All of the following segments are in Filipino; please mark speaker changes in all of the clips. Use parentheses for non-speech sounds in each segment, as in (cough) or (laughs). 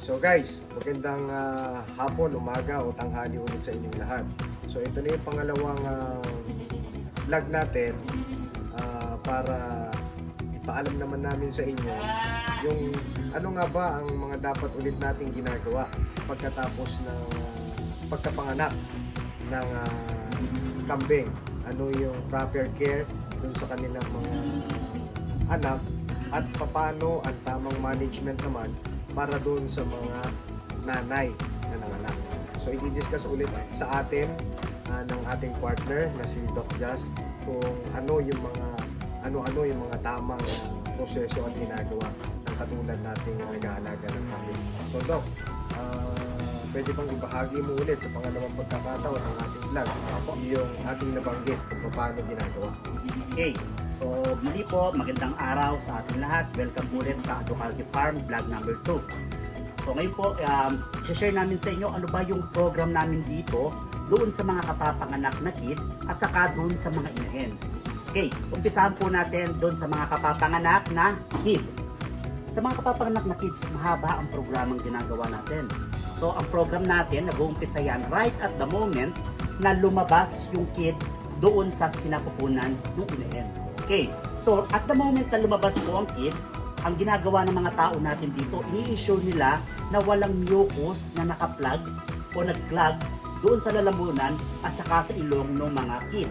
Speaker 1: So guys, magandang ah, hapon, umaga o tanghali ulit sa inyong lahat. So ito na yung pangalawang ah, vlog natin ah, para ipaalam naman namin sa inyo yung ano nga ba ang mga dapat ulit nating ginagawa pagkatapos ng pagkapanganak ng ah, kambing. Ano yung proper care dun sa kanilang mga anak at paano ang tamang management naman para doon sa mga nanay na nanganak. So i-discuss ulit sa atin ah, ng ating partner na si Doc Jazz kung ano yung mga ano-ano yung mga tamang proseso at ginagawa ng katulad nating uh, nag-aalaga ng kambing. So Doc, ah, pwede bang ibahagi mo ulit sa pangalawang pagkakataon ng ating vlog yung ating nabanggit kung paano ginagawa.
Speaker 2: Okay, so muli po, magandang araw sa ating lahat. Welcome ulit sa Aducalty Farm vlog number 2. So ngayon po, um, share namin sa inyo ano ba yung program namin dito doon sa mga kapapanganak na kid at saka doon sa mga inahin. Okay, umpisahan po natin doon sa mga kapapanganak na kid. Sa mga kapapanganak na kids, mahaba ang programang ginagawa natin. So ang program natin, nag-uumpisa yan right at the moment na lumabas yung kid doon sa sinapupunan ng inahin. Okay, so at the moment na lumabas po ang kid, ang ginagawa ng mga tao natin dito, ini-issue nila na walang mucus na naka-plug o nag-plug doon sa lalamunan at saka sa ilong ng mga kid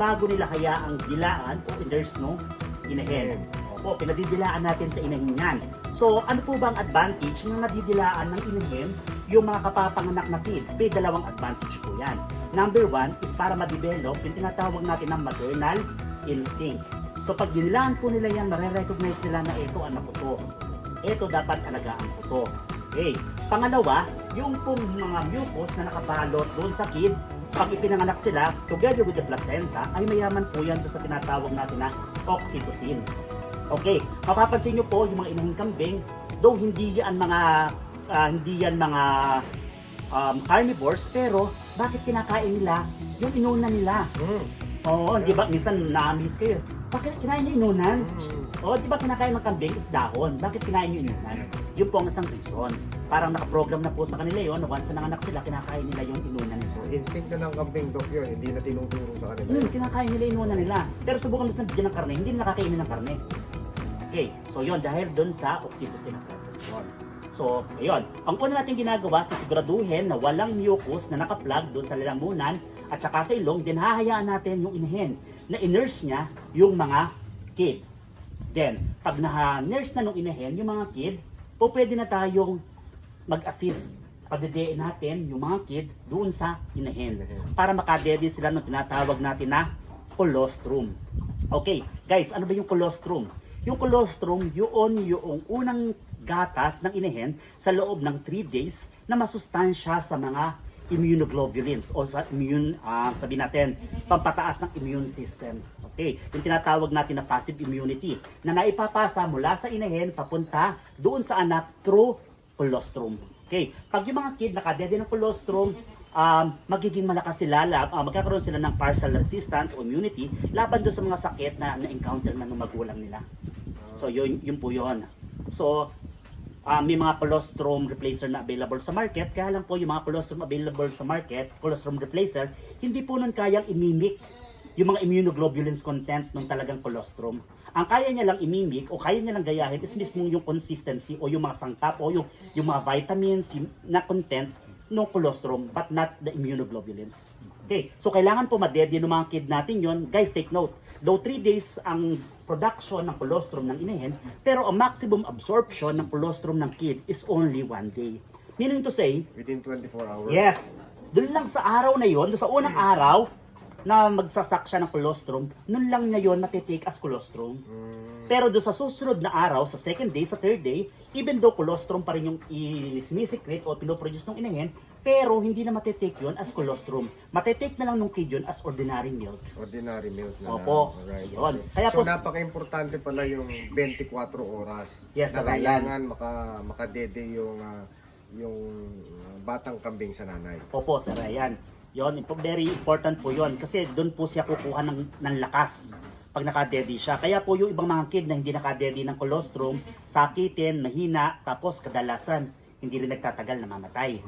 Speaker 2: bago nila kaya ang dilaan o iners no inahin. Opo, pinadidilaan natin sa inahin yan. So, ano po ba ang advantage ng nadidilaan ng inahin yung mga kapapanganak na kid? May dalawang advantage po yan. Number one is para ma-develop yung tinatawag natin ng maternal instinct. So, pag dinilaan po nila yan, marirecognize nila na ito anak ko to. Ito dapat alagaan ko to. Okay. Pangalawa, yung pong mga mucus na nakabalot doon sa kid, pag ipinanganak sila, together with the placenta, ay mayaman po yan sa tinatawag natin na oxytocin. Okay, mapapansin nyo po yung mga inahing kambing, though hindi yan mga ah, hindi yan mga um, carnivores, pero bakit kinakain nila yung inuna nila?
Speaker 1: Mm.
Speaker 2: Oo, di ba? Minsan na-miss kayo. Bakit kinain yung inunan?
Speaker 1: Mm.
Speaker 2: Oo, di ba kinakain ng kambing is dahon? Bakit kinain yung inunan? Yun po ang isang reason. Parang nakaprogram na po sa kanila yun, once na nanganak sila, kinakain nila yung inunan nito.
Speaker 1: Instinct na ng kambing, Doc, yun. Hindi na tinuturo sa kanila.
Speaker 2: Hmm, kinakain nila yung inunan nila. Pero subukan mo na bigyan ng karne, hindi nila nakakainin ng karne. Okay, so yun, dahil dun sa oxytocin ang present yun. So, ayun. Ang una natin ginagawa, sisiguraduhin na walang mucus na nakaplug doon sa lalamunan at saka sa ilong, then hahayaan natin yung inahin na inurse niya yung mga kid. Then, pag na-nurse na nung inahin yung mga kid, po pwede na tayong mag-assist pagdedein natin yung mga kid doon sa inahin para makadede sila ng tinatawag natin na colostrum. Okay, guys, ano ba yung colostrum? Yung colostrum, yun yung unang gatas ng inahin sa loob ng 3 days na masustansya sa mga immunoglobulins o sa immune, ah, sabi natin, pampataas ng immune system. Okay, yung tinatawag natin na passive immunity na naipapasa mula sa inahin papunta doon sa anak through colostrum. Okay, pag yung mga kid nakadede ng colostrum, um, magiging malakas sila, ah, magkakaroon sila ng partial resistance o immunity laban doon sa mga sakit na na-encounter na ng magulang nila. So yun, yun po yun. So, ah, may mga colostrum replacer na available sa market, kaya lang po yung mga colostrum available sa market, colostrum replacer, hindi po nun kayang imimik yung mga immunoglobulins content ng talagang colostrum. Ang kaya niya lang imimik o kaya niya lang gayahin is mismo yung consistency o yung mga sangkap o yung, yung mga vitamins yung, na content ng colostrum but not the immunoglobulins. Okay, so kailangan po madedi ng mga kid natin yon. Guys, take note. Though 3 days ang production ng colostrum ng inahin, pero ang maximum absorption ng colostrum ng kid is only 1 day. Meaning to say,
Speaker 1: Within 24 hours.
Speaker 2: Yes. Doon lang sa araw na yon, sa unang araw na magsasak siya ng colostrum, noon lang niya yon matitake as colostrum.
Speaker 1: Mm.
Speaker 2: Pero doon sa susunod na araw, sa second day, sa third day, even though colostrum pa rin yung sinisecrete o pinoproduce ng inahin, pero hindi na matitake yon as colostrum. Matitake na lang nung kid yun as ordinary milk.
Speaker 1: Ordinary milk na
Speaker 2: Opo.
Speaker 1: lang. Alright,
Speaker 2: Yun.
Speaker 1: okay.
Speaker 2: Kaya
Speaker 1: so,
Speaker 2: po-
Speaker 1: napaka-importante pala yung 24 oras.
Speaker 2: Yes,
Speaker 1: na kailangan maka, makadede yung, ah, yung ah, batang kambing sa nanay.
Speaker 2: Opo, Sir. Yon, impo- very important po yon kasi doon po siya kukuha ng, ng lakas pag nakadedi siya. Kaya po yung ibang mga kid na hindi nakadedi ng colostrum, sakitin, mahina, tapos kadalasan hindi rin nagtatagal na mamatay.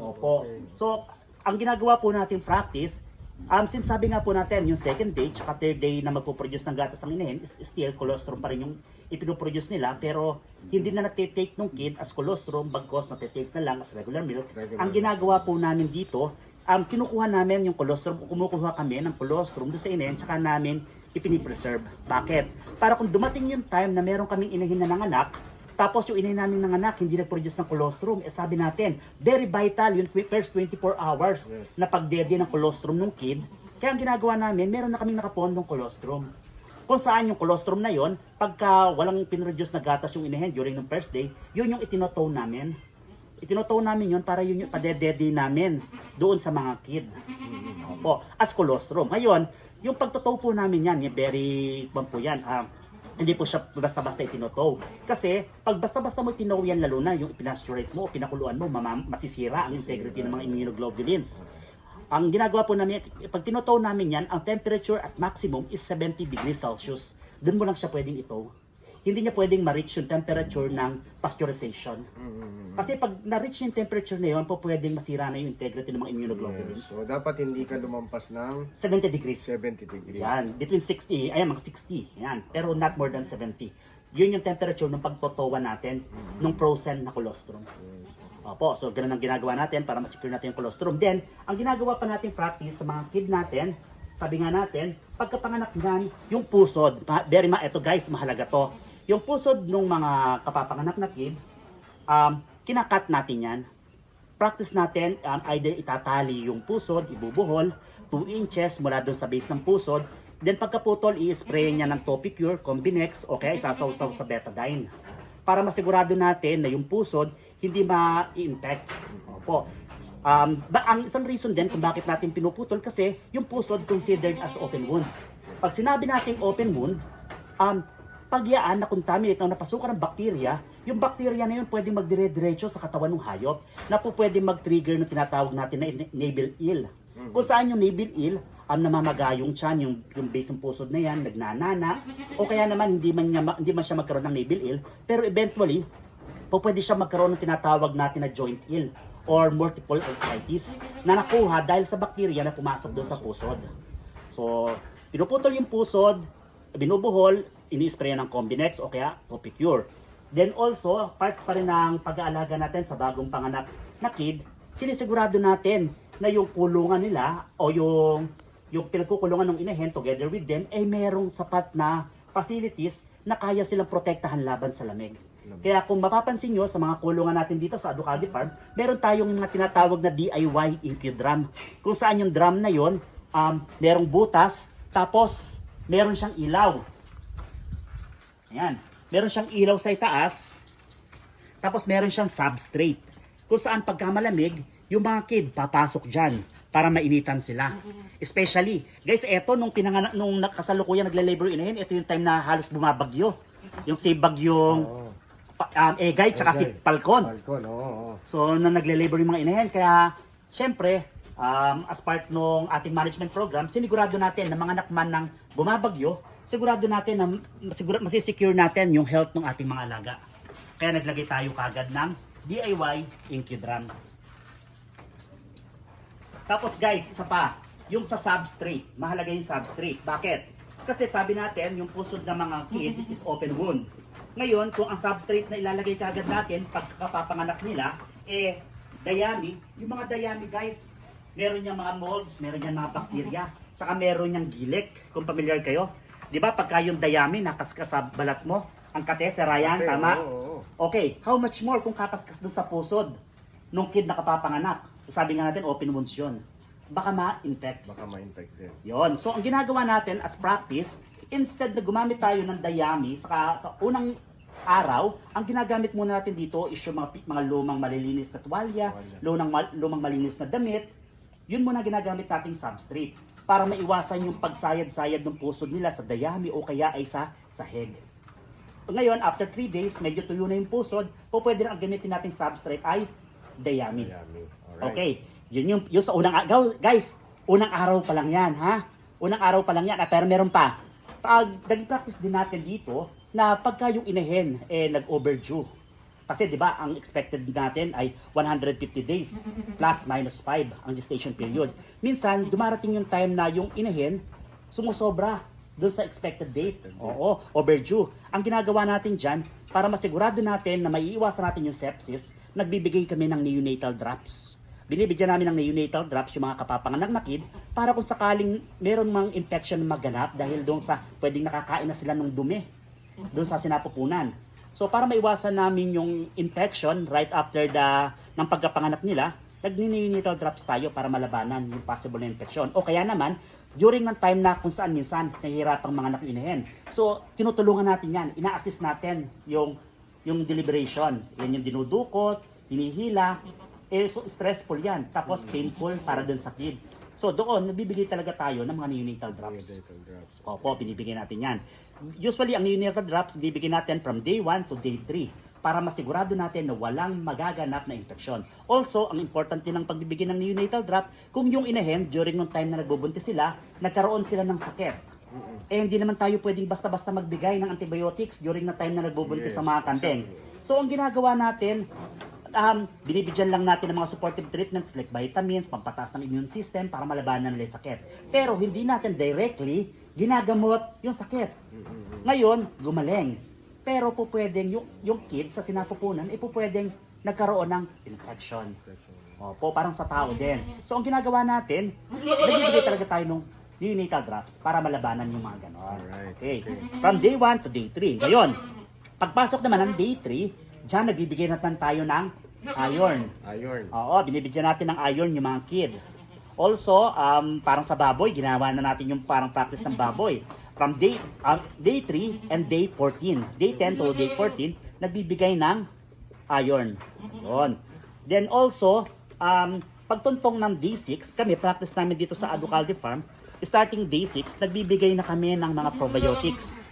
Speaker 2: Opo. So, ang ginagawa po natin practice, um, since sabi nga po natin, yung second day, tsaka third day na magpo-produce ng gatas ang inahin, is still colostrum pa rin yung ipinoproduce nila, pero hindi na natitake ng kid as colostrum, bagkos natitake na lang as regular milk.
Speaker 1: Regular
Speaker 2: Ang ginagawa po namin dito, um, kinukuha namin yung colostrum, kumukuha kami ng colostrum doon sa inahin, tsaka namin ipinipreserve. Bakit? Para kung dumating yung time na meron kaming inahin na nanganak, tapos yung inahin namin ng anak, hindi nag-produce ng colostrum. Eh sabi natin, very vital yung first 24 hours
Speaker 1: Yes.
Speaker 2: na pagdede ng colostrum ng kid. Kaya ang ginagawa namin, meron na kaming nakapondong colostrum. Kung saan yung colostrum na yon, pagka walang pinroduce na gatas yung inahin during the first day, yun yung itinotow namin. Itinotow namin yun para yun yung padedede namin doon sa mga kid. Opo, as colostrum. Ngayon, yung pagtotow po namin yan, yung very, kwan po yan, ah, hindi po siya basta-basta itinotow. Kasi, pag basta-basta mo itinow yan, lalo na yung pinasteurize mo o pinakuluan mo, mama, masisira ang integrity ng mga immunoglobulins. Ang ginagawa po namin, pag tinotow namin yan, ang temperature at maximum is 70 degrees Celsius. Doon mo lang siya pwedeng itow. Hindi niya pwedeng ma-reach yung temperature ng pasteurization. Kasi pag na-reach yung temperature na yun, po pwedeng masira na yung integrity ng mga immunoglobulins.
Speaker 1: Yes. So, dapat hindi ka lumampas ng
Speaker 2: 70 degrees.
Speaker 1: 70 degrees.
Speaker 2: Yan, between 60, ayan, mga 60. Yan, pero not more than 70. Yun yung temperature ng pagtotowa natin nung frozen na colostrum. Opo, so ganun ang ginagawa natin para ma-secure natin yung colostrum. Then, ang ginagawa pa natin practice sa mga kid natin, sabi nga natin, pagkapanganak niyan, yung pusod, very ma, eto guys, mahalaga to. Yung pusod ng mga kapapanganak na kid, um, kinakat natin yan. Practice natin, um, either itatali yung pusod, ibubuhol, 2 inches mula doon sa base ng pusod. Then pagkaputol, i-spray niya ng Topicure, Combinex, o kaya isasawsaw sa betadine. Para masigurado natin na yung pusod hindi ma-infect. Opo. Um, ba, ang isang reason din kung bakit natin pinuputol kasi yung pusod considered as open wounds. Pag sinabi natin open wound, um, pag yaan na contaminate o napasukan ng bakterya, yung bakterya na yun pwedeng magdire-diretso sa katawan ng hayop na po pwedeng mag-trigger ng tinatawag natin na na- navel ill. Kung saan yung navel ill, ang namamaga yung tiyan, yung, yung base ng pusod na yan, nagnanana, o kaya naman hindi man, niya, hindi man siya magkaroon ng navel ill, pero eventually, po pwede siya magkaroon ng tinatawag natin na joint ill or multiple arthritis na nakuha dahil sa bakterya na pumasok doon sa pusod. So, pinuputol yung pusod, binubuhol, ini-spray ng Combinex o kaya Topicure. Then also, part pa rin ng pag-aalaga natin sa bagong panganak na kid, sinisigurado natin na yung kulungan nila o yung yung pinagkukulungan ng inahen together with them ay merong sapat na facilities na kaya silang protektahan laban sa lamig. Kaya kung mapapansin nyo sa mga kulungan natin dito sa Aducadi Farm, meron tayong mga tinatawag na DIY incu drum. Kung saan yung drum na yon, um, merong butas, tapos meron siyang ilaw. Ayan. Meron siyang ilaw sa itaas, tapos meron siyang substrate. Kung saan pagka malamig, yung mga kid papasok dyan para mainitan sila. Especially, guys, eto nung pinanganak nung nakasalukuyan nagle-labor inahin, ito yung time na halos bumabagyo. Yung si bagyong pa- um, Egay tsaka si
Speaker 1: Egay.
Speaker 2: Falcon.
Speaker 1: Falcon, oo. oo.
Speaker 2: So, na nagle-labor yung mga inahin. Kaya, syempre, um, as part ng ating management program, sinigurado natin na mga nakman ng bumabagyo, sigurado natin na masigura, masisecure natin yung health ng ating mga alaga. Kaya naglagay tayo kagad ng DIY Incudram. Tapos guys, isa pa, yung sa substrate. Mahalaga yung substrate. Bakit? Kasi sabi natin, yung pusod ng mga kid is open wound. Ngayon, kung ang substrate na ilalagay kagad natin pagkapapanganak nila, eh, dayami. Yung mga dayami guys, meron niyang mga molds, meron niyang mga bakterya, saka meron niyang gilik, kung familiar kayo. Di ba, pagka yung dayami nakaskas sa balat mo, ang kate, si Ryan,
Speaker 1: Okay,
Speaker 2: tama?
Speaker 1: oo, oo.
Speaker 2: Okay, how much more kung kakaskas doon sa pusod nung kid na kapapanganak? Sabi nga natin, open wounds yun. Baka ma-infect.
Speaker 1: Baka ma-infect din.
Speaker 2: Yon. So, ang ginagawa natin as practice, instead na gumamit tayo ng dayami sa, sa unang araw, ang ginagamit muna natin dito is yung mga, mga lumang malilinis na tuwalya, lumang, lumang malinis na damit. Yun muna ginagamit nating substrate para maiwasan yung pagsayad-sayad ng pusod nila sa dayami o kaya ay sa sahig. Ngayon, after 3 days, medyo tuyo na yung pusod, po pwede na ang gamitin nating substrate ay dayami.
Speaker 1: Alright.
Speaker 2: Okay, yun yung, yung sa unang araw. Guys, unang araw pa lang yan, ha? Unang araw pa lang yan, ah, pero meron pa. Pag nag-practice din natin dito, na pagka yung inahen, eh, nag-overdue. Kasi 'di ba, ang expected natin ay 150 days plus minus 5 ang gestation period. Minsan dumarating yung time na yung inahin sumusobra doon sa expected date. Oo, overdue. Ang ginagawa natin diyan para masigurado natin na maiiwasan natin yung sepsis, nagbibigay kami ng neonatal drops. Binibigyan namin ng neonatal drops yung mga kapapanganak na kid para kung sakaling meron mang infection na maganap dahil doon sa pwedeng nakakain na sila ng dumi doon sa sinapupunan. So para maiwasan namin yung infection right after the ng pagkapanganak nila, nagni-neonatal drops tayo para malabanan yung possible na infection. O kaya naman, during ng time na kung saan minsan nahihirapang mga anak inahin. So tinutulungan natin yan, ina-assist natin yung yung deliberation. Yan yung dinudukot, hinihila, eh so stressful yan. Tapos painful para dun sa kid. So doon, nabibigay talaga tayo ng mga neonatal drops.
Speaker 1: Neonatal drops.
Speaker 2: Opo, binibigyan natin yan. Usually, ang neonatal drops, bibigyan natin from day 1 to day 3 para masigurado natin na walang magaganap na infeksyon. Also, ang important din ng pagbibigay ng neonatal drop, kung yung inahen, during nung time na nagbubuntis sila, nagkaroon sila ng sakit. Eh, hindi naman tayo pwedeng basta-basta magbigay ng antibiotics during na time na nagbubuntis
Speaker 1: Yes,
Speaker 2: sa mga kambing. So, ang ginagawa natin, um, binibigyan lang natin ng mga supportive treatments like vitamins, pampataas ng immune system para malabanan nila yung sakit. Pero hindi natin directly ginagamot yung sakit. Ngayon, gumaling. Pero po pwedeng yung, yung kid sa sinapupunan, eh po pwedeng nagkaroon ng infection. Opo, parang sa tao din. So ang ginagawa natin, nagbibigay talaga tayo ng neonatal drops para malabanan yung mga ganon. Okay.
Speaker 1: okay.
Speaker 2: From day 1 to day 3. Ngayon, pagpasok naman ng day 3, dyan nagbibigay natin tayo ng iron.
Speaker 1: Iron.
Speaker 2: Oo, binibigyan natin ng iron yung mga kid. Also, um, parang sa baboy, ginawa na natin yung parang practice ng baboy. From day, um, day 3 and day 14. Day 10 to day 14, nagbibigay ng iron. Yun. Then also, um, pagtuntong ng day 6, kami, practice namin dito sa Aducalde Farm, starting day 6, nagbibigay na kami ng mga probiotics.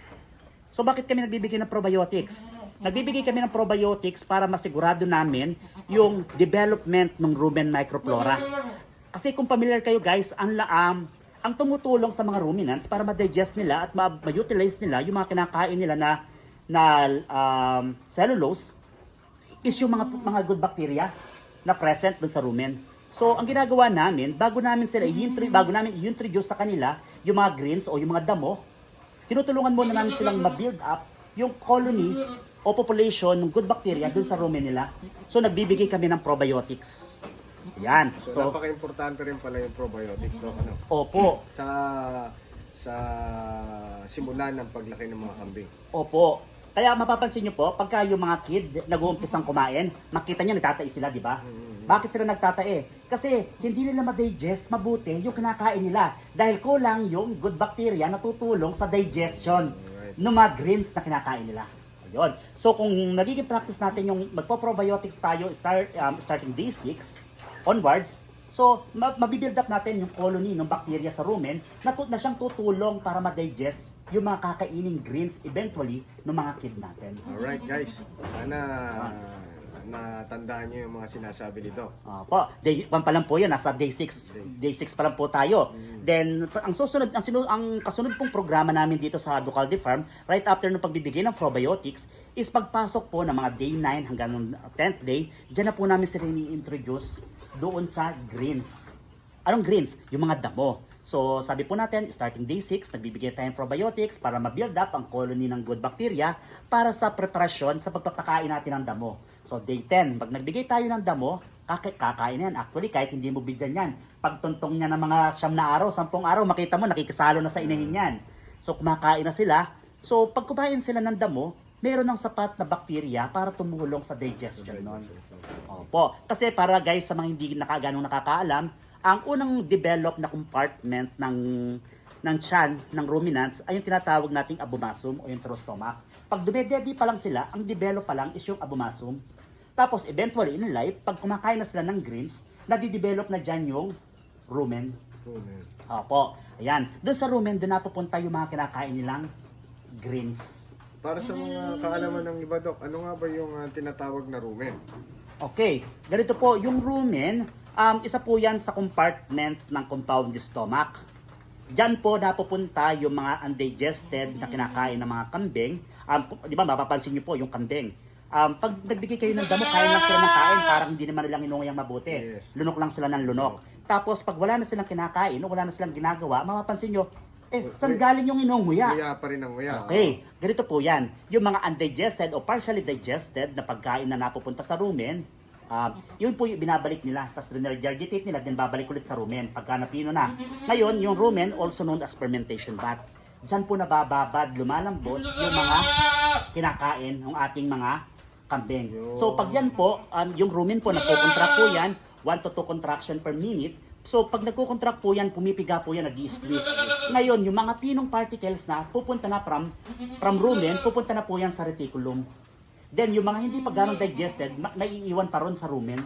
Speaker 2: So bakit kami nagbibigay ng probiotics? Nagbibigay kami ng probiotics para masigurado namin yung development ng rumen microflora. Kasi kung familiar kayo guys, ang laam, ang tumutulong sa mga ruminants para ma-digest nila at ma- ma-utilize nila yung mga kinakain nila na na um, cellulose is yung mga mga good bacteria na present dun sa rumen. So, ang ginagawa namin, bago namin sila i-introduce, bago namin i-introduce sa kanila yung mga greens o yung mga damo, tinutulungan muna namin silang ma-build up yung colony o population ng good bacteria dun sa rumen nila. So, nagbibigay kami ng probiotics. Yan.
Speaker 1: So,
Speaker 2: So,
Speaker 1: napaka-importante rin pala yung probiotics, no? Ano?
Speaker 2: opo.
Speaker 1: Sa sa simula ng paglaki ng mga kambing.
Speaker 2: Opo. Kaya mapapansin nyo po, pagka yung mga kid nag-uumpisang kumain, makita nyo nagtatae sila, di ba? Bakit sila nagtatae? Kasi hindi nila ma-digest mabuti yung kinakain nila. Dahil kulang yung good bacteria na tutulong sa digestion ng mga greens na kinakain nila. Ayun. So kung nagiging practice natin yung magpo-probiotics tayo start, um, starting day 6 onwards, so ma- mabibuild up natin yung colony ng bacteria sa rumen na, na siyang tutulong para ma-digest yung mga kakaining greens eventually ng mga kid natin.
Speaker 1: Alright, guys. Sana natandaan niyo yung mga sinasabi nito.
Speaker 2: Opo, day 1 pa lang po yan, nasa day 6, day 6 pa lang po tayo. Then, ang susunod, ang, sinu- ang kasunod pong programa namin dito sa Ducalde Farm, right after ng pagbibigay ng probiotics, is pagpasok po ng mga day 9 hanggang ng 10th day, dyan na po namin sila ini-introduce doon sa greens. Anong greens? Yung mga damo. So, sabi po natin, starting day 6, nagbibigay tayo ng probiotics para ma-build up ang colony ng good bacteria para sa preparasyon sa pagpapakain natin ng damo. So, day 10, pag nagbigay tayo ng damo, kaka- kakain yan. Actually, kahit hindi mo bigyan yan, pagtuntong niya ng mga siyam na araw, sampung araw, makita mo, nakikisalo na sa inahin yan. So, kumakain na sila. So, pag kumain sila ng damo, meron ng sapat na bacteria para tumulong sa digestion nun. Opo. Kasi para guys, sa mga hindi nakaganong nakakaalam, ang unang develop na compartment ng ng tiyan ng ruminants ay yung tinatawag nating abomasum o yung true stomach. Pag dumededi pa lang sila, ang develop pa lang is yung abomasum. Tapos eventually in life, pag kumakain na sila ng greens, nadidevelop na dyan yung rumen.
Speaker 1: Man.
Speaker 2: Opo. Ayan. Doon sa rumen, doon napupunta yung mga kinakain nilang greens.
Speaker 1: Para sa mga kaalaman ng iba, Dok, ano nga ba yung ah, tinatawag na rumen?
Speaker 2: Okay, ganito po, yung rumen, um, isa po yan sa compartment ng compound stomach. Diyan po napupunta yung mga undigested na kinakain ng mga kambing. Um, di ba, mapapansin niyo po yung kambing. um, pag nagbigay kayo ng damo, kain lang sila ng kain, parang hindi naman nilang inungayang mabuti.
Speaker 1: Yes.
Speaker 2: Lunok lang sila ng lunok. Tapos pag wala na silang kinakain, o wala na silang ginagawa, mapapansin nyo, eh, saan galing yung inunguya?
Speaker 1: Nguya pa rin ang nguya.
Speaker 2: Okay, ganito po yan. Yung mga undigested o partially digested na pagkain na napupunta sa rumen, um, yun po yung binabalik nila. Tapos regurgitate nila, then babalik ulit sa rumen pagka napino na. Ngayon, yung rumen, also known as fermentation vat. Diyan po nabababad, lumalambot yung mga kinakain ng ating mga kambing. So pag yan po, um, yung rumen po, nagko-contract po yan, 1 to 2 contraction per minute. So pag nagko-contract po yan, pumipiga po yan, nag squeeze Ngayon, yung mga pinong particles na pupunta na from, from rumen, pupunta na po yan sa reticulum. Then yung mga hindi pa ganong digested, naiiwan pa ron sa rumen.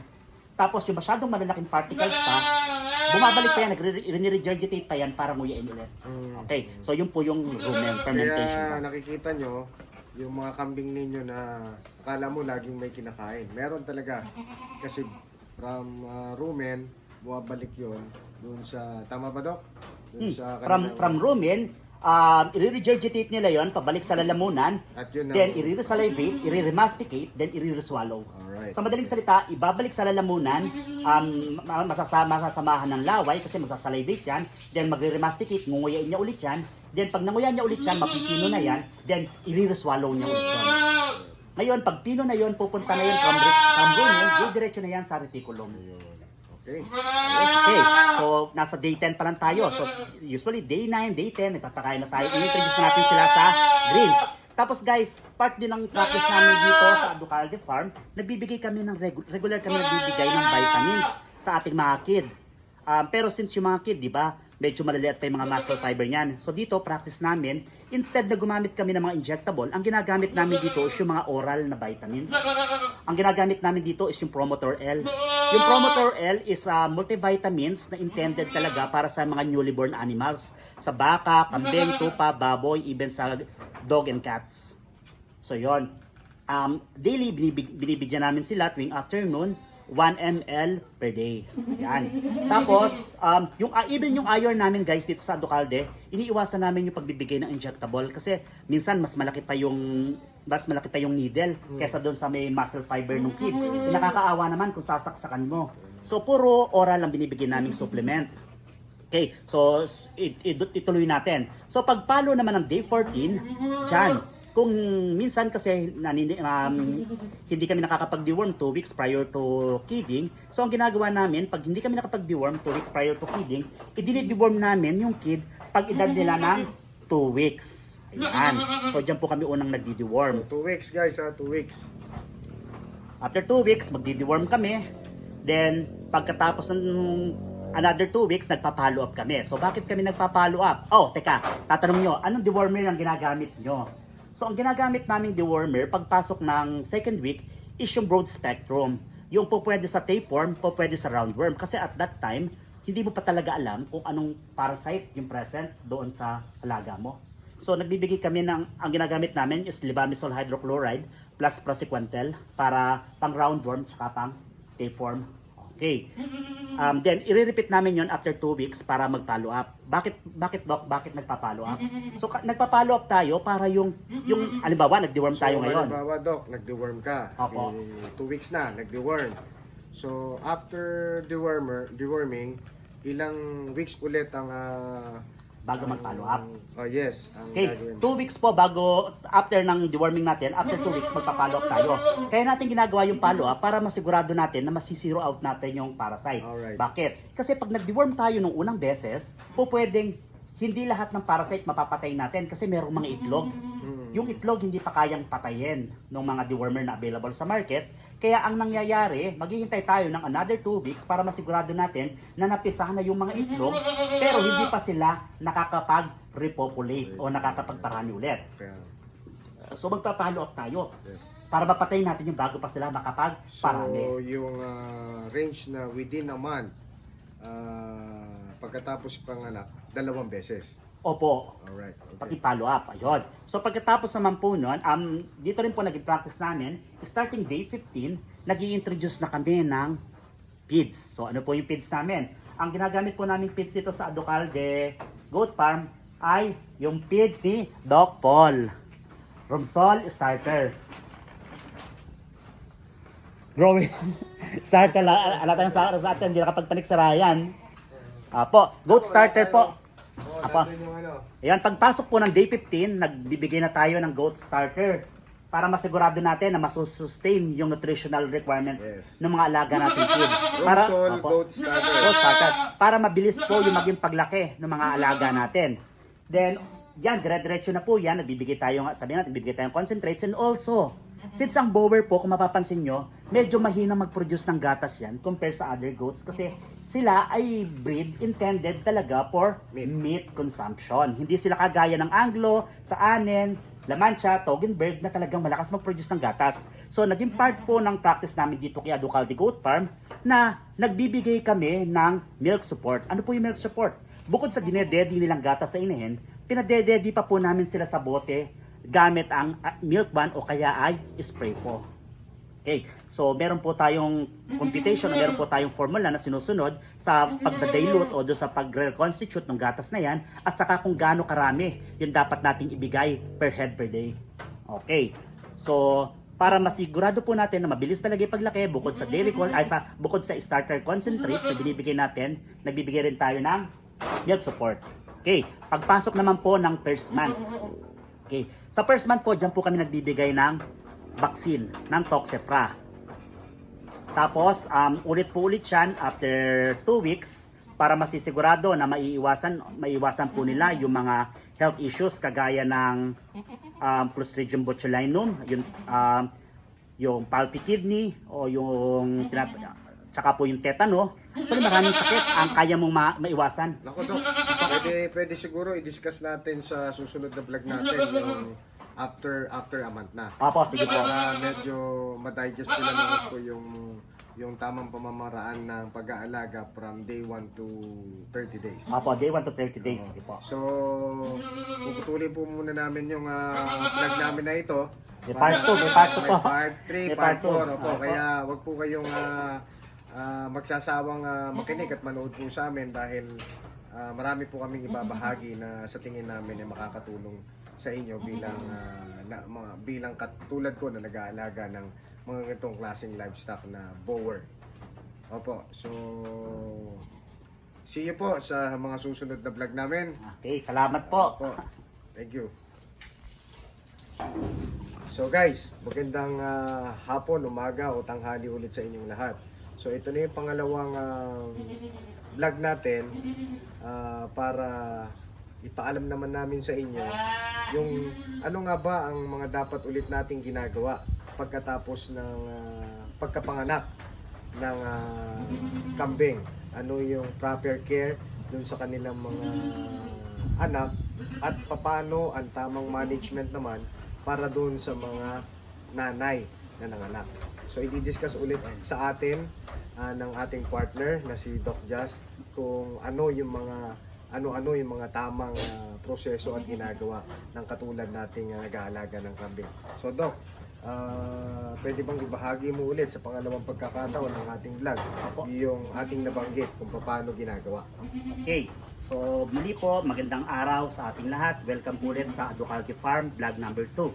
Speaker 2: Tapos yung masyadong malalaking particles pa, bumabalik pa yan, nagre-regurgitate pa yan para nguyain ulit.
Speaker 1: Mm.
Speaker 2: Okay, so yun po yung rumen fermentation.
Speaker 1: Kaya nakikita nyo, yung mga kambing ninyo na akala mo laging may kinakain. Meron talaga. Kasi from uh, rumen, buwabalik yon doon sa, tama ba Dok? Doon
Speaker 2: Hmm,
Speaker 1: sa
Speaker 2: From,
Speaker 1: kanilang-
Speaker 2: from rumen, um, i-regurgitate nila yon pabalik sa lalamunan,
Speaker 1: At yun
Speaker 2: then
Speaker 1: ang-
Speaker 2: i-resalivate, i-remasticate, then i-swallow.
Speaker 1: Alright.
Speaker 2: Sa madaling salita, ibabalik sa lalamunan, um, ma- masasama, masasamahan ng laway kasi magsasalivate yan, then magre-remasticate, ngunguyain niya ulit yan, then pag nanguya niya ulit yan, mapipino na yan, then i-swallow niya ulit yan. Ngayon, pag pino na yon, pupunta na yun from, from rumen, diretso na yan sa reticulum.
Speaker 1: Ayun. Okay.
Speaker 2: Okay, so nasa day 10 pa lang tayo. So usually day 9, day 10, nagpapakain na tayo. I-introduce na natin sila sa greens. Tapos guys, part din ng practice namin dito sa Ducalde Farm, nagbibigay kami ng regu- regular kami nagbibigay ng vitamins sa ating mga kid. Um, pero since yung mga kid, di ba, medyo maliliit pa yung mga muscle fiber niyan. So dito, practice namin, instead na gumamit kami ng mga injectable, ang ginagamit namin dito is yung mga oral na vitamins. Ang ginagamit namin dito is yung Promotor L. Yung Promotor L is uh, multivitamins na intended talaga para sa mga newly born animals. Sa baka, kambing, tupa, baboy, even sa dog and cats. So yon. Um, daily binibig, binibigyan namin sila tuwing afternoon 1 ml per day. Yan. Tapos, um, yung, uh, even yung iron namin guys dito sa Ducalde, iniiwasan namin yung pagbibigay ng injectable kasi minsan mas malaki pa yung mas malaki pa yung needle kaysa doon sa may muscle fiber ng kid. Nakakaawa naman kung sasaksakan mo. So, puro oral ang binibigyan naming supplement. Okay, so it, it- ituloy natin. So pagpalo naman ng day 14, dyan, kung minsan kasi nanini, um, (laughs) hindi kami nakakapag-deworm 2 weeks prior to kidding, so ang ginagawa namin, pag hindi kami nakapag-deworm 2 weeks prior to kidding, i-deworm namin yung kid pag edad nila ng 2 weeks. Ayan. So dyan po kami unang nagdi-deworm.
Speaker 1: Two weeks guys ha, two weeks.
Speaker 2: After 2 weeks, magdi-deworm kami. Then, pagkatapos ng another 2 weeks, nagpa-follow up kami. So, bakit kami nagpa-follow up? Oh, teka, tatanong nyo, anong dewormer ang ginagamit nyo? So, ang ginagamit naming dewormer, pagpasok ng second week, is yung broad spectrum. Yung po pwede sa tapeworm, po pwede sa roundworm. Kasi at that time, hindi mo pa talaga alam kung anong parasite yung present doon sa alaga mo. So nagbibigay kami ng, ang ginagamit namin is libamisol hydrochloride plus prosequentel para pang roundworm tsaka pang tapeworm. Okay. Um, then, i-repeat namin yon after 2 weeks para mag-follow up. Bakit, bakit doc, bakit nagpa-follow up? So, ka- nagpa-follow up tayo para yung, yung, alimbawa, nag-deworm tayo
Speaker 1: so,
Speaker 2: ngayon.
Speaker 1: Halimbawa, Doc, nag-deworm ka.
Speaker 2: Opo.
Speaker 1: Eh, two weeks na, nag-deworm. So, after dewormer, deworming, ilang weeks ulit ang... ah,
Speaker 2: Bago mag-follow up.
Speaker 1: Oh, yes. Ang
Speaker 2: Okay,
Speaker 1: gagawin.
Speaker 2: 2 weeks po bago, after ng deworming natin, after 2 weeks magpa-follow up tayo. Kaya natin ginagawa yung follow up para masigurado natin na masisiro out natin yung parasite.
Speaker 1: Alright.
Speaker 2: Bakit? Kasi pag nag-deworm tayo nung unang beses, po pwedeng hindi lahat ng parasite mapapatay natin kasi merong mga itlog. Yung itlog hindi pa kayang patayin ng mga dewormer na available sa market. Kaya ang nangyayari, maghihintay tayo ng another 2 weeks para masigurado natin na napisahan na yung mga itlog pero hindi pa sila nakakapag-repopulate o nakakapagparami ulit. So magpa-follow up tayo para mapatayin natin yung bago pa sila makapagparami.
Speaker 1: So, yung ah, range na within a month, ah, pagkatapos panganak, dalawang beses.
Speaker 2: Opo,
Speaker 1: Alright.
Speaker 2: pati
Speaker 1: Okay.
Speaker 2: follow up. Ayun. So pagkatapos naman po nun, um, dito rin po naging practice namin, starting day 15, nag introduce na kami ng PIDS. So ano po yung PIDS namin? Ang ginagamit po namin PIDS dito sa Adocalde Goat Farm ay yung PIDS ni Doc Paul. Romsol Starter. growing (laughs) starter la ala tayong sa sa atin hindi nakapagpanik sa Ryan. Apo, goat starter po.
Speaker 1: Oo,
Speaker 2: Apa.
Speaker 1: yung ano.
Speaker 2: Ayan, pagpasok po ng day 15, nagbibigay na tayo ng goat starter para masigurado natin na masusustain yung nutritional requirements
Speaker 1: Yes.
Speaker 2: ng mga alaga natin kid. Para,
Speaker 1: Rosol,
Speaker 2: Apo.
Speaker 1: goat starter.
Speaker 2: Goat starter. Para mabilis po yung maging paglaki ng mga alaga natin. Then, yan, dire-diretso na po yan. Nagbibigay tayo, nga- sabi natin, nagbibigay tayo ng concentrates. And also, since ang bower po, kung mapapansin nyo, medyo mahina mag-produce ng gatas yan compare sa other goats kasi sila ay breed intended talaga for
Speaker 1: Meat.
Speaker 2: meat consumption. Hindi sila kagaya ng Anglo, sa Anen, La Mancha, Toggenburg na talagang malakas mag-produce ng gatas. So naging part po ng practice namin dito kay Aducaldi Goat Farm na nagbibigay kami ng milk support. Ano po yung milk support? Bukod sa dinededi nilang gatas sa inahin, pinadededi pa po namin sila sa bote gamit ang ah, milk ban o kaya ay spray po. Okay, so meron po tayong computation, meron po tayong formula na sinusunod sa pagdadilute o doon sa pag-reconstitute ng gatas na yan at saka kung gaano karami yung dapat nating ibigay per head per day. Okay, so para masigurado po natin na mabilis talaga yung paglaki bukod sa daily con ay sa bukod sa starter concentrates na binibigay natin, nagbibigay rin tayo ng milk support. Okay, pagpasok naman po ng first month. Okay, sa first month po, dyan po kami nagbibigay ng vaccine ng Toxepra. Tapos, um, ulit po ulit yan after 2 weeks para masisigurado na maiiwasan, maiiwasan po nila yung mga health issues kagaya ng um, Clostridium botulinum, yung, um, yung pulpy kidney o yung tinat- tsaka po yung tetano. Ito maraming sakit ang kaya mong ma- maiwasan.
Speaker 1: Nako Dok, pwede, pwede siguro i-discuss natin sa susunod na vlog natin yung after after a month na.
Speaker 2: Opo, sige po.
Speaker 1: Para medyo ma-digest nila ng gusto yung yung tamang pamamaraan ng pag-aalaga from day 1 to 30 days.
Speaker 2: Opo, day 1 to 30 days. Sige po.
Speaker 1: So, puputulin po muna namin yung ah, vlog namin na ito.
Speaker 2: May part two, may part two po.
Speaker 1: May part 3,
Speaker 2: May
Speaker 1: part
Speaker 2: part two.
Speaker 1: 4. Opo.
Speaker 2: Opo.
Speaker 1: Kaya wag po kayong ah, ah, magsasawang ah, makinig at manood po sa amin dahil ah, marami po kaming ibabahagi na sa tingin namin ay makakatulong sa inyo bilang ah, na, mga, bilang katulad ko na nag-aalaga ng mga ganitong klaseng livestock na bower. Opo. So, see you po sa mga susunod na vlog namin.
Speaker 2: Okay, salamat po.
Speaker 1: Opo. Thank you. So guys, magandang ah, hapon, umaga o tanghali ulit sa inyong lahat. So ito na yung pangalawang ah, vlog natin ah, para ipaalam naman namin sa inyo yung ano nga ba ang mga dapat ulit nating ginagawa pagkatapos ng ah, pagkapanganak ng ah, kambing. Ano yung proper care dun sa kanilang mga anak at paano ang tamang management naman para doon sa mga nanay na nanganak. So i-discuss ulit sa atin ah, ng ating partner na si Doc Jazz kung ano yung mga ano-ano yung mga tamang ah, proseso at ginagawa ng katulad nating ah, nag-aalaga ng kambing. So Doc, ah, pwede bang ibahagi mo ulit sa pangalawang pagkakataon ng ating vlog yung ating nabanggit kung paano ginagawa?
Speaker 2: Okay. So, muli po, magandang araw sa ating lahat. Welcome po ulit sa Aducalki Farm, vlog number 2.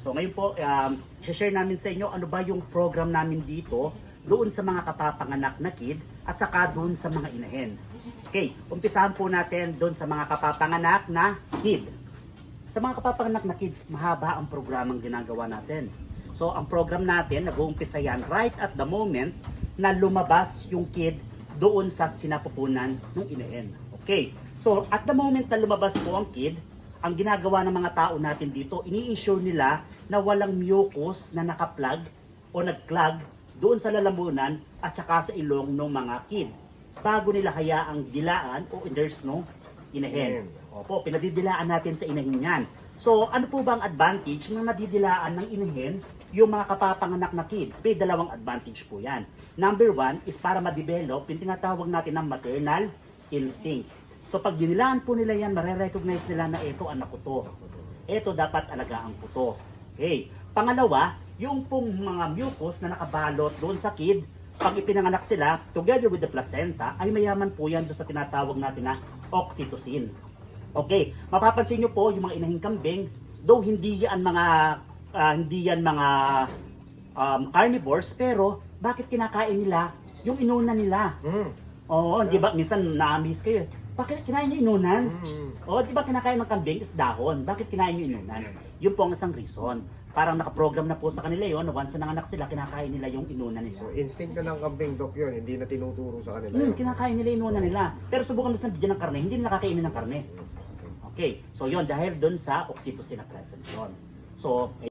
Speaker 2: So, ngayon po, um, share namin sa inyo ano ba yung program namin dito doon sa mga kapapanganak na kid at saka doon sa mga inahen. Okay, umpisahan po natin doon sa mga kapapanganak na kid. Sa mga kapapanganak na kids, mahaba ang programang ginagawa natin. So, ang program natin, nag-uumpisa yan right at the moment na lumabas yung kid doon sa sinapupunan ng inahin. Okay. So, at the moment na lumabas po ang kid, ang ginagawa ng mga tao natin dito, ini-ensure nila na walang mucus na nakaplug o nag-clog doon sa lalamunan at saka sa ilong ng mga kid bago nila hayaang dilaan o nurse no inahin. Opo, pinadidilaan natin sa inahin yan. So, ano po ba ang advantage ng nadidilaan ng inahin yung mga kapapanganak na kid? May dalawang advantage po yan. Number one is para ma-develop yung tinatawag natin ng maternal instinct. So, pag dinilaan po nila yan, marerecognize nila na ito anak ko to. Ito dapat alagaan ko to. Okay. Pangalawa, yung pong mga mucus na nakabalot doon sa kid, pag ipinanganak sila, together with the placenta, ay mayaman po yan doon sa tinatawag natin na oxytocin. Okay, mapapansin nyo po yung mga inahing kambing, though hindi yan mga ah, hindi yan mga um, carnivores, pero bakit kinakain nila yung inuna nila?
Speaker 1: Mm.
Speaker 2: Oo, di ba? Minsan na-amaze kayo. Bakit kinain yung inunan?
Speaker 1: Mm.
Speaker 2: Oo, di ba kinakain ng kambing is dahon? Bakit kinain yung inunan? Yun po ang isang reason. Parang nakaprogram na po sa kanila yon na once na nanganak sila, kinakain nila yung inunan nila.
Speaker 1: So, instinct na ng kambing, Dok, yun. Hindi na tinuturo sa kanila.
Speaker 2: Hmm,
Speaker 1: yun.
Speaker 2: kinakain nila yung inunan nila. Pero subukan mo na bigyan ng karne, hindi nila kakainin ng karne. Okay, so yon dahil doon sa oxytocin na present yun. So,